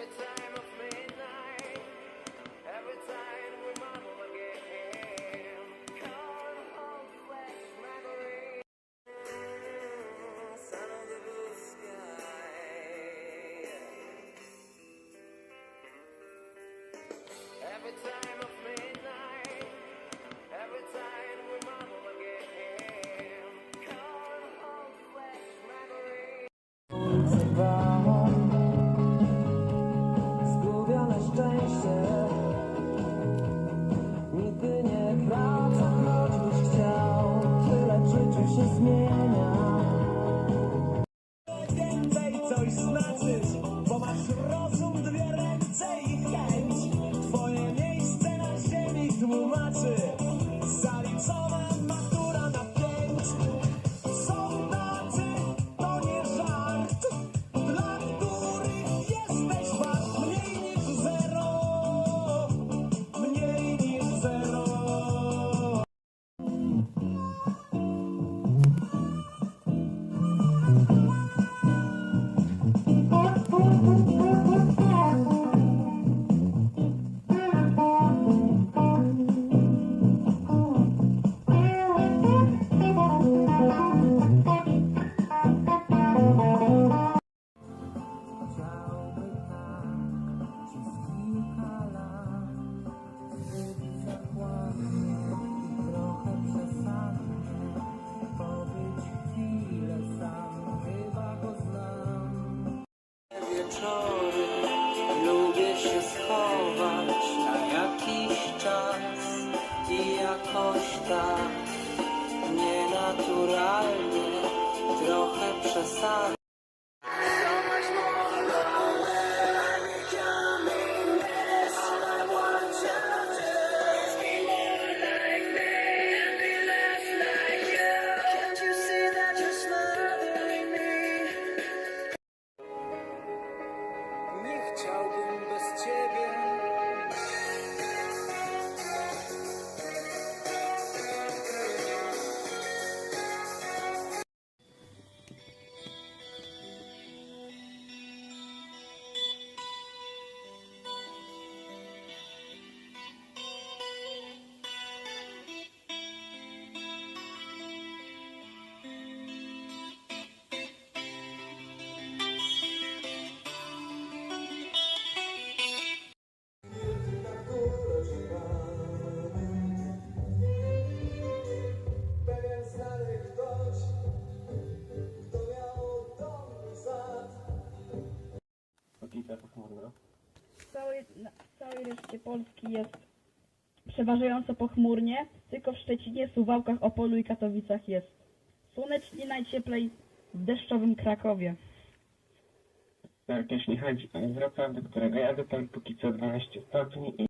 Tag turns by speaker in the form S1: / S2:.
S1: Every time of midnight, every time Wieczory. Lubię się schować na jakiś czas I jakoś tak nienaturalnie Trochę przesadnie
S2: W całej, na w całej reszcie Polski jest przeważająco pochmurnie, tylko w Szczecinie, Suwałkach, Opolu i Katowicach jest słonecznie najcieplej w deszczowym Krakowie.
S3: Jakieś nie chodzi o Wrocław, do którego jadę tam póki co 12 stopni i